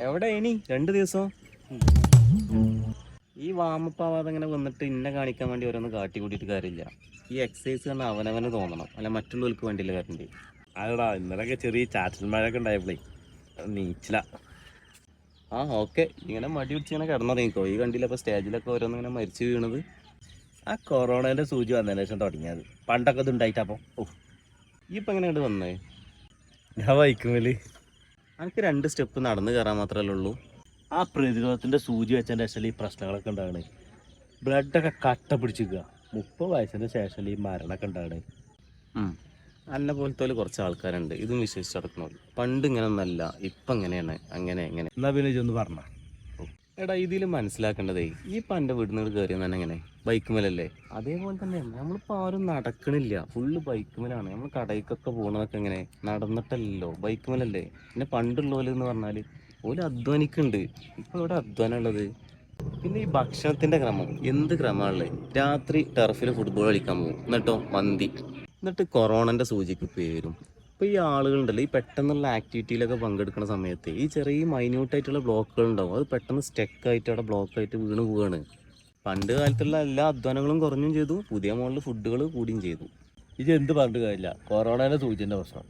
പണി രണ്ട് ദിവസം. ഈ വാമപ്പാവാതെ ഇങ്ങനെ വന്നിട്ട് ഇന്നെ കാണിക്കാൻ വേണ്ടി ഓരോന്ന് കാട്ടി കൂട്ടിയിട്ട് കാര്യമില്ല. ഈ എക്സസൈസ് തന്നെ അവനവന് തോന്നണം. അല്ല മറ്റുള്ളവർക്ക് വേണ്ടിയില്ല കാര്യണ്ട് അതെടാ ഇന്നലൊക്കെ ചെറിയ ചാറ്റൽ മഴയൊക്കെ ഉണ്ടായപ്പോഴേ നീച്ചില. ആ ഓക്കെ. ഇങ്ങനെ മടി പിടിച്ച് ഇങ്ങനെ കിടന്നുറങ്ങിക്കോ. ഈ കണ്ടില്ല അപ്പോൾ സ്റ്റേജിലൊക്കെ ഓരോന്ന് ഇങ്ങനെ മരിച്ചു വീണത്. ആ കൊറോണേന്റെ സൂചി വന്നതിന് ശേഷം തുടങ്ങിയത്. പണ്ടൊക്കെ ഇത് ഉണ്ടായിട്ടപ്പോൾ ഓ ഈ ഇപ്പം എങ്ങനെയാണ് വന്നേ? ഞാൻ വൈക്കുമൽ. എനിക്ക് രണ്ട് സ്റ്റെപ്പ് നടന്നു കയറാൻ മാത്രമല്ലേ ഉള്ളൂ. ആ പ്രതിരോധത്തിന്റെ സൂചി വെച്ചതിന്റെ ശേഷം ഈ പ്രശ്നങ്ങളൊക്കെ ഉണ്ടാകണേ. ബ്ലഡൊക്കെ കട്ട പിടിച്ചിരിക്കുക മുപ്പത് വയസ്സിന് ശേഷം ഈ മരണമൊക്കെ ഉണ്ടാകണേ. എന്നെ അന്നെ പോലത്തെ കുറച്ച് ആൾക്കാരുണ്ട്. ഇതും വിശ്വസിച്ച് നടക്കണമല്ലോ പണ്ട് ഇങ്ങനെ ഒന്നല്ല ഇപ്പം എങ്ങനെയാണ് അങ്ങനെ എങ്ങനെ എന്നാ പിന്നെ ഇതൊന്ന് പറഞ്ഞ? എടാ ഇതിൽ മനസ്സിലാക്കേണ്ടതേ ഈ ഇപ്പം എന്റെ വീടിനോട് കയറിയ തന്നെ എങ്ങനെ? ബൈക്ക് മേലല്ലേ അതേപോലെ തന്നെ നമ്മളിപ്പോൾ ആരും നടക്കണില്ല. ഫുള്ള് ബൈക്ക് മേലാണ് നമ്മൾ കടയിക്കൊക്കെ പോകണതൊക്കെ എങ്ങനെ? നടന്നിട്ടല്ലോ ബൈക്ക് മേലല്ലേ പിന്നെ പണ്ടുള്ളവരെന്ന് പറഞ്ഞാൽ ഓൽ അധ്വാനിക്കുന്നുണ്ട് ഇപ്പോൾ ഇവിടെ അധ്വാനം ഉള്ളത് പിന്നെ ഈ ഭക്ഷണത്തിന്റെ ക്രമം. എന്ത് ക്രമമാണല്ലേ രാത്രി ടർഫിൽ ഫുട്ബോൾ കളിക്കാൻ പോകും. എന്നിട്ടോ? മന്തി. എന്നിട്ട് കൊറോണന്റെ സൂചിക്ക് പേരും. ഇപ്പം ഈ ആളുകളുണ്ടല്ലോ ഈ പെട്ടെന്നുള്ള ആക്ടിവിറ്റിയിലൊക്കെ പങ്കെടുക്കുന്ന സമയത്ത് ഈ ചെറിയ മൈന്യൂട്ടായിട്ടുള്ള ബ്ലോക്കുകൾ ഉണ്ടാവും അത് പെട്ടെന്ന് സ്റ്റെക്കായിട്ട് അവിടെ ബ്ലോക്കായിട്ട് വീണ് പോവുകയാണ് പണ്ട് കാലത്തുള്ള എല്ലാ അധ്വാനങ്ങളും കുറഞ്ഞും ചെയ്തു. പുതിയ മോഡൽ ഫുഡുകൾ കൂടിയും ചെയ്തു. ഇത് എന്ത് പറഞ്ഞിട്ട് കാര്യമില്ല. കൊറോണേനെ സൂചിന്റെ പ്രശ്നം.